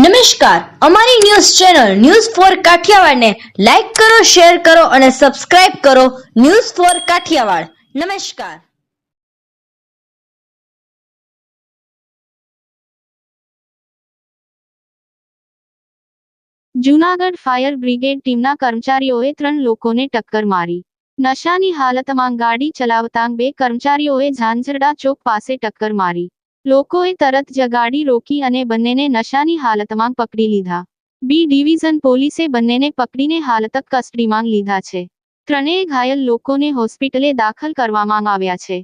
નમસ્કાર. અમારી news channel news four કાઠિયાવાડને લાઈક કરો, શેર કરો અને સબસ્ક્રાઇબ કરો ન્યૂઝ ફોર કાઠિયાવાડ. નમસ્કાર. જૂનાગઢ ફાયર બ્રિગેડ ટીમના કર્મચારીઓએ ત્રણ લોકોને ટક્કર મારી. નશાની હાલતમાં ગાડી ચલાવતા બે કર્મચારીઓએ ઝાંઝરડા ચોક પાસે ટક્કર મારી. લોકોએ તરત જ ગાડી રોકી અને બંનેને નશાની હાલતમાં પકડી લીધા. બી ડિવિઝન પોલીસે બંનેને પકડીને હાલતક કસ્ટડીમાં લીધા છે. ત્રણેય ઘાયલ લોકોને હોસ્પિટલે દાખલ કરવામાં આવ્યા છે.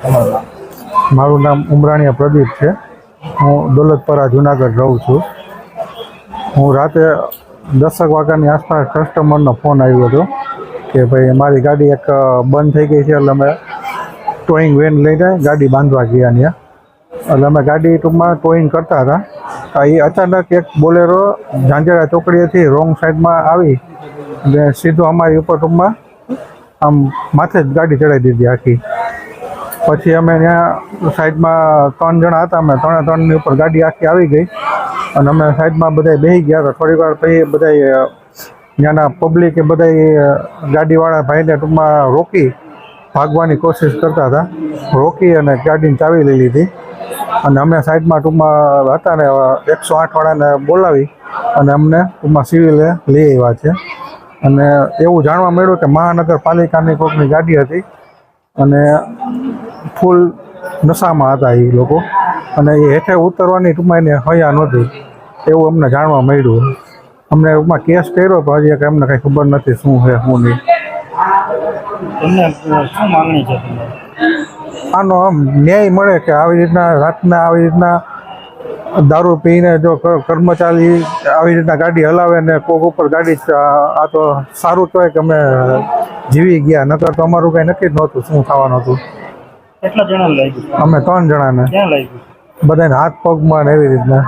મારું નામ ઉમરાણીયા પ્રદીપ છે. હું દોલતપરા, જુનાગઢ રહું છું. હું રાતે દસક વાગ્યાની આસપાસ કસ્ટમરનો ફોન આવ્યો હતો કે ભાઈ, મારી ગાડી એક બંધ થઈ ગઈ છે, એટલે અમે ટોઈંગ વેન લઈને ગાડી બાંધવા ગયા ત્યાં એટલે અમે ગાડી ટૂંકમાં ટોઈંગ કરતા હતા. એ અચાનક એક બોલેરો ઝાંઝરા ચોકડીએથી રોંગ સાઈડમાં આવી અને સીધો અમારી ઉપર ટૂંકમાં આમ માથે જ ગાડી ચડાવી દીધી આખી. પછી અમે ત્યાં સાઈડમાં ત્રણ જણા હતા, અમે ત્રણે ત્રણની ઉપર ગાડી આખી આવી ગઈ. અને અમે સાઈડમાં બધા બેસી ગયા હતા. થોડી વાર પછી બધા ત્યાંના પબ્લિકે બધા ગાડીવાળા ભાઈને ટૂંકમાં રોકી ભાગવાની કોશિશ કરતા હતા. રોકી અને ગાડીની ચાવી લીધી. અને અમે સાઈડમાં ટૂંકમાં હતા ને એકસો આઠવાળાને બોલાવી અને અમને ટૂંકમાં સિવિલે લઈ આવ્યા છે. અને એવું જાણવા મળ્યું કે મહાનગરપાલિકાની કોઈકની ગાડી હતી. અને ફૂલ નશામાં હતા એ લોકો. અને એ હેઠે ઉતરવાની ટૂંકમાં એને હયા નહોતી. એવું અમને જાણવા મળ્યું. અમને ટૂંકમાં કેસ કર્યો પણ હજી કંઈ અમને કંઈ ખબર નથી શું છે શું નહીં. તમને શું માંગણી છે આનો આમ ન્યાય મળે કે આવી રીતના રાતના આવી રીતના દારૂ પીને જો કર્મચારી આવી રીતના ગાડી હલાવે ને કોક ઉપર ગાડી આ તો સારું કહેવાય કે અમે જીવી ગયા. નકર તો અમારું કંઈ નક્કી જ નહોતું શું થવાનું હતું. કેટલા જણા લાગ્યું અમે ત્રણ જણાને. ક્યાં લાગ્યું બધાને હાથ પગમાં ને એવી રીતના.